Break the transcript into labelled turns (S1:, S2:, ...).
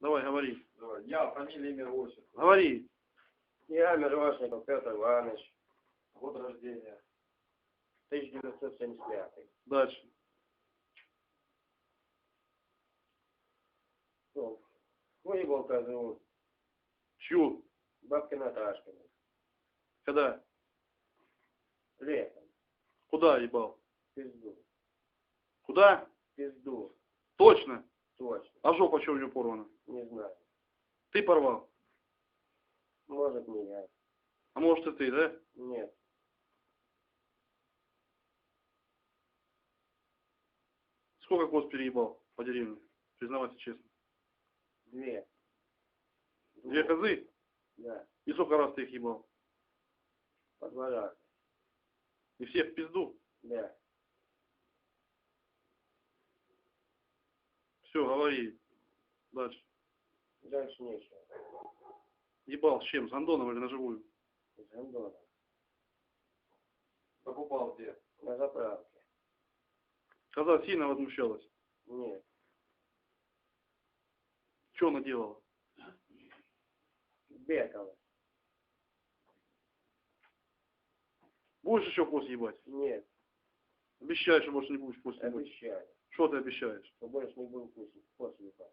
S1: Давай, говори.
S2: Давай. Я, фамилия, имя, отчество.
S1: Говори.
S3: Я Мирошников Петр Иванович,
S2: Год рождения.
S3: 1975.
S1: Дальше.
S3: Ну, выебал козу,
S1: Чью?
S3: бабки Наташкина.
S1: Когда?
S3: Летом.
S1: Куда ебал?
S3: Пизду.
S1: Куда?
S3: Пизду.
S1: Точно.
S3: Точно.
S1: А жопа что у нее порвана?
S3: Не знаю.
S1: Ты порвал?
S3: Может не я.
S1: А может и ты, да?
S3: Нет.
S1: Сколько коз переебал по деревне? Признавайся честно.
S3: Две.
S1: Две козы?
S3: Да.
S1: И сколько раз ты их ебал?
S3: По два раза.
S1: И всех в пизду?
S3: Да.
S1: Все, говори. Дальше.
S3: Дальше нечего.
S1: Ебал с чем? С Андоном или на живую?
S3: С Гондона.
S2: Покупал где?
S3: На заправке.
S1: Коза сильно возмущалась.
S3: Нет.
S1: Что она делала?
S3: Бекала.
S1: Будешь еще коз ебать?
S3: Нет.
S1: Обещаешь, что больше не будешь коз ебать.
S3: Обещаю.
S1: Что ты обещаешь?
S3: Что больше не будем кусить. После ебать.